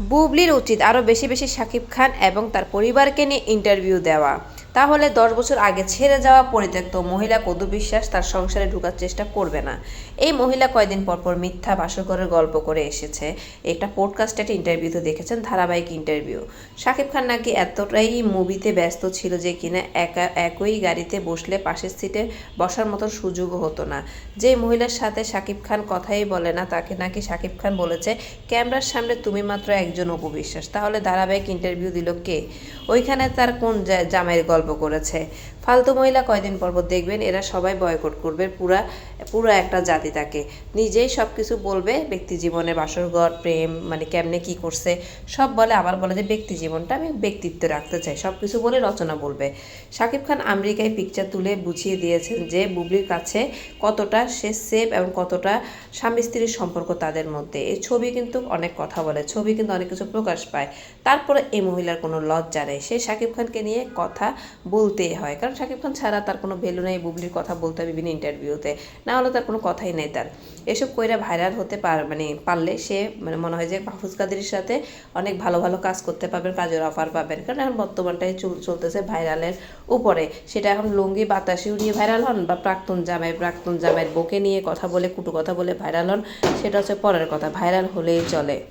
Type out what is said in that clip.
বুবলির উচিত আরও বেশি বেশি শাকিব খান এবং তার পরিবারকে নিয়ে ইন্টারভিউ দেওয়া। তাহলে দশ বছর আগে ছেড়ে যাওয়া পরিত্যক্ত মহিলা কদু বিশ্বাস তার সংসারে ঢোকার চেষ্টা করবে না। এই মহিলা কয়দিন পর পর মিথ্যা ভাষ্যকরের গল্প করে এসেছে। একটা পডকাস্টে একটা ইন্টারভিউতে দেখেছেন ধারাবাহিক ইন্টারভিউ শাকিব খান নাকি এতটাই মুভিতে ব্যস্ত ছিল যে কিনা একা, একই গাড়িতে বসলে পাশের সিটে বসার মতো সুযোগও হতো না। যে মহিলার সাথে শাকিব খান কথাই বলে না, তাকে নাকি শাকিব খান বলেছে, ক্যামেরার সামনে তুমি মাত্র একজন অপবিশ্বাস তাহলে ধারাবাহিক ইন্টারভিউ দিল কে? ওইখানে তার কোন জামাইয়ের গল্প করেছে। ফালতু মহিলা কয়দিন পর পর দেখবেন এরা সবাই বয়কট করবে, পুরা, পুরো একটা জাতি তাকে। নিজেই সব কিছু বলবে ব্যক্তি জীবনে বাসরঘর, প্রেম মানে কেমনে কি করছে, সব বলে, আবার বলে যে ব্যক্তি জীবনটা আমি ব্যক্তিত্ব রাখতে চাই সব কিছু বলে রচনা বলবে। শাকিব খান আমেরিকায় পিকচার তুলে বুঝিয়ে দিয়েছেন যে বুবলির কাছে কতটা সে সেফ এবং কতটা স্বামী স্ত্রীর সম্পর্ক তাদের মধ্যে। এই ছবি কিন্তু অনেক কথা বলে, ছবি কিন্তু অনেক কিছু প্রকাশ পায়। তারপরে এই মহিলার কোনো লজ্জা নেই। সে শাকিব খানকে নিয়ে কথা বলতেই হয়। কারণ শাকিব খান ছাড়া তার কোনো ভ্যালু নেই বুবলির কথা বলতে হয় বিভিন্ন ইন্টারভিউতে না হলে তার কোনো কথাই নেই তার। এসব কইরা ভাইরাল হতে পার মানে পারলে সে মানে মনে হয় যে মাহফুজ কাদেরের সাথে অনেক ভালো ভালো কাজ করতে পারবেন, কাজের অফার পাবেন। কারণ এখন বর্তমানটাই চল- চলতেছে ভাইরালের উপরে। সেটা এখন লুঙ্গি বাতাসে উড়িয়ে ভাইরাল হন বা প্রাক্তন জামাই, প্রাক্তন জামাইয়ের বকে নিয়ে কথা বলে, কুটু কথা বলে ভাইরাল হন, সেটা হচ্ছে পরের কথা। ভাইরাল হলেই চলে।